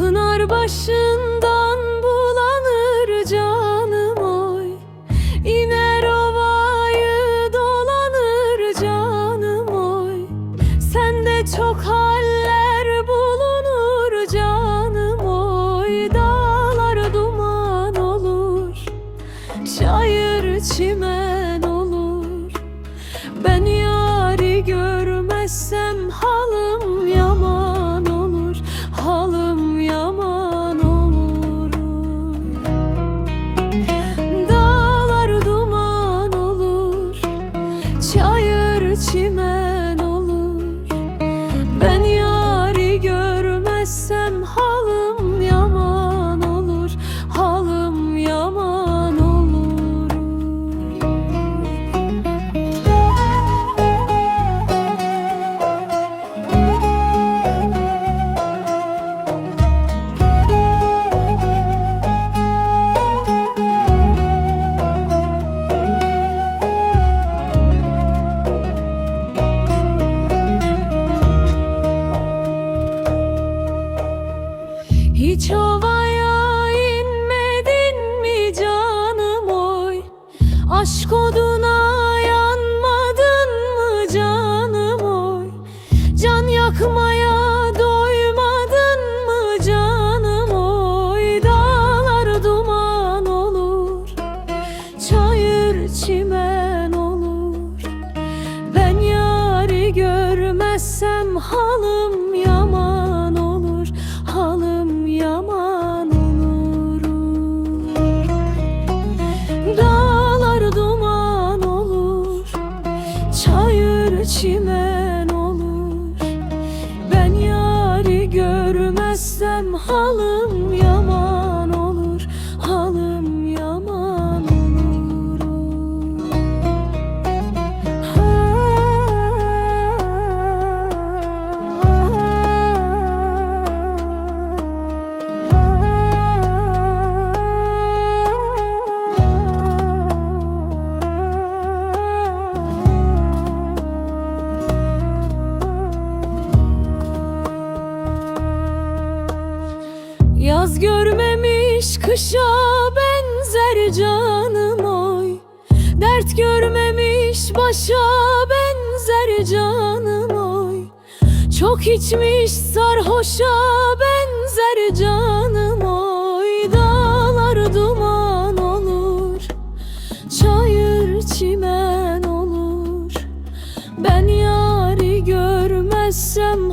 başından bulanır canım oy. İner ovayı dolanır canım oy. Sende çok haller bulunur canım oy. Dağlar duman olur Şair çimen olur. Ben yari görmezsem halım Can yakmaya doymadın mı canım? Oy Dağlar duman olur Çayır çimen olur. Ben yari görmezsem halım yaman olur Halım yaman olur. Dağlar duman olur Çayır çimen görmezsem halım Yaz görmemiş kışa benzer canım oy. Dert görmemiş başa benzer canım oy. Çok içmiş sarhoşa benzer canım oy. Dağlar duman olur Çayır çimen olur. Ben yari görmezsem